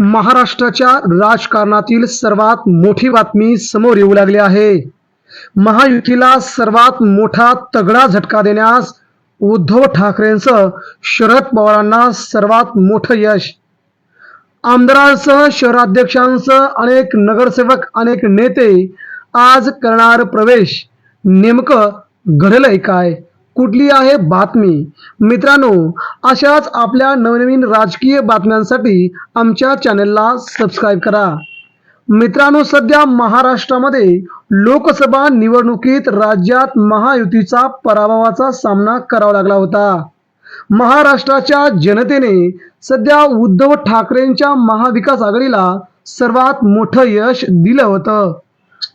महाराष्ट्राच्या राजकारणातील सर्वात मोठी बातमी समोर येऊ लागली आहे. महायुतीला सर्वात मोठा तगडा झटका देण्यास उद्धव ठाकरेंसह शरद पवारांना सर्वात मोठं यश. आमदारांसह शहराध्यक्षांसह अनेक नगरसेवक अनेक नेते आज करणार प्रवेश. नेमकं घडलंय काय? कुठली आहे बातमी? मित्रांनो अशाच आपल्या नवनवीन राजकीय बातम्यांसाठी आमच्या चॅनेलला सबस्क्राईब करा. मित्रांनो सध्या महाराष्ट्रामध्ये लोकसभा निवडणुकीत राज्यात महायुतीचा पराभवाचा सामना करावा लागला होता. महाराष्ट्राच्या जनतेने सध्या उद्धव ठाकरेंच्या महाविकास आघाडीला सर्वात मोठं यश दिलं होतं.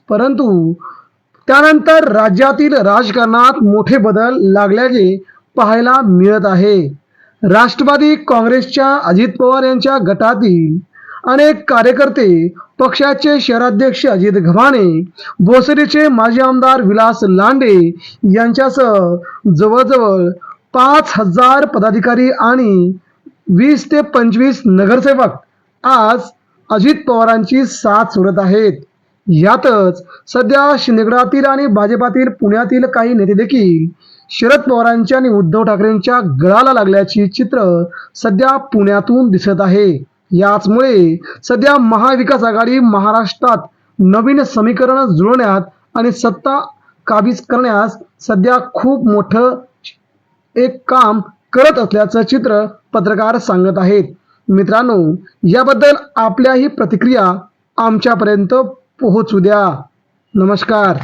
परंतु त्यानंतर राज्यातील राजकारणात मोठे बदल लागल्याचे पाहायला मिळत आहे. राष्ट्रवादी काँग्रेसच्या अजित पवार यांच्या गटातील अनेक कार्यकर्ते पक्षाचे शहराध्यक्ष अजित गव्हाणे भोसरीचे माजी आमदार विलास लांडे यांच्यासह जवळजवळ पाच हजार पदाधिकारी आणि वीस ते पंचवीस नगरसेवक आज अजित पवारांची साथ सोडत आहेत. यातच सध्या शिंदेगडातील आणि भाजपातील पुण्यातील काही नेते देखील शरद पवारांच्या आणि उद्धव ठाकरेंच्या गळाला लागल्याची चित्र सध्या पुण्यातून दिसत आहे. याचमुळे सध्या महाविकास आघाडी महाराष्ट्रात नवीन समीकरण जुळवण्यात आणि सत्ता काबीज करण्यास सध्या खूप मोठं एक काम करत असल्याचं चित्र पत्रकार सांगत आहेत. मित्रांनो याबद्दल आपल्याही प्रतिक्रिया आमच्यापर्यंत पोहोचू द्या. नमस्कार.